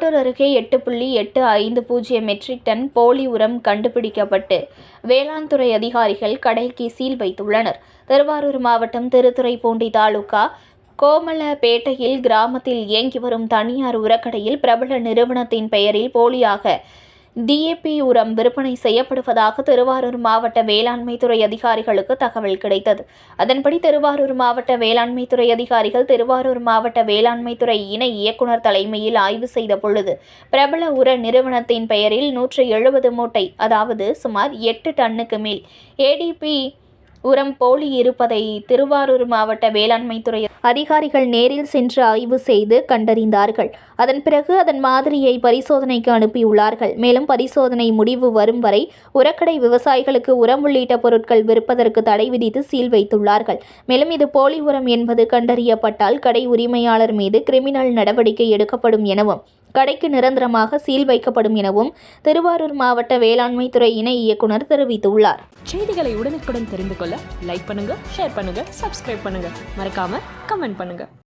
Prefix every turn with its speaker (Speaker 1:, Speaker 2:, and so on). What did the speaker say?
Speaker 1: அருகே எட்டு புள்ளி எட்டு ஐந்து பூஜ்ஜியம் மெட்ரிக் டன் போலி உரம் கண்டுபிடிக்கப்பட்டு வேளாண் துறை அதிகாரிகள் கடைக்கு சீல் வைத்துள்ளனர். திருவாரூர் மாவட்டம் திருத்துறைப்பூண்டி தாலுகா கோமலப்பேட்டையில் கிராமத்தில் இயங்கி வரும் தனியார் உரக்கடையில் பிரபல நிறுவனத்தின் பெயரில் போலியாக டிஏபி உரம் விற்பனை செய்யப்படுவதாக திருவாரூர் மாவட்ட வேளாண்மை துறை அதிகாரிகளுக்கு தகவல் கிடைத்தது. அதன்படி திருவாரூர் மாவட்ட வேளாண்மை துறை அதிகாரிகள் திருவாரூர் மாவட்ட வேளாண்மை துறை இணை இயக்குனர் தலைமையில் ஆய்வு செய்த பொழுது பிரபல உர நிறுவனத்தின் பெயரில் நூற்று எழுபது மூட்டை அதாவது சுமார் எட்டு டன்னுக்கு மேல் ஏடிபி உரம் போலி இருப்பதை திருவாரூர் மாவட்ட வேளாண்மைத்துறை அதிகாரிகள் நேரில் சென்று ஆய்வு செய்து கண்டறிந்தார்கள். அதன் பிறகு அதன் மாதிரியை பரிசோதனைக்கு அனுப்பியுள்ளார்கள். மேலும் பரிசோதனை முடிவு வரும் வரை உரக்கடை விவசாயிகளுக்கு உரம் உள்ளிட்ட பொருட்கள் விற்பதற்கு தடை விதித்து சீல் வைத்துள்ளார்கள். மேலும் இது போலி உரம் என்பது கண்டறியப்பட்டால் கடை உரிமையாளர் மீது கிரிமினல் நடவடிக்கை எடுக்கப்படும் எனவும் கடைக்கு நிரந்தரமாக சீல் வைக்கப்படும் எனவும் திருவாரூர் மாவட்ட வேளாண்மை துறை இணை இயக்குனர் தெரிவித்துள்ளார்.
Speaker 2: செய்திகளை உடனுக்குடன் தெரிந்து கொள்ள லைக் பண்ணுங்க ஷேர் பண்ணுங்க சப்ஸ்கிரைப் பண்ணுங்க. மறக்காம கமெண்ட் பண்ணுங்க.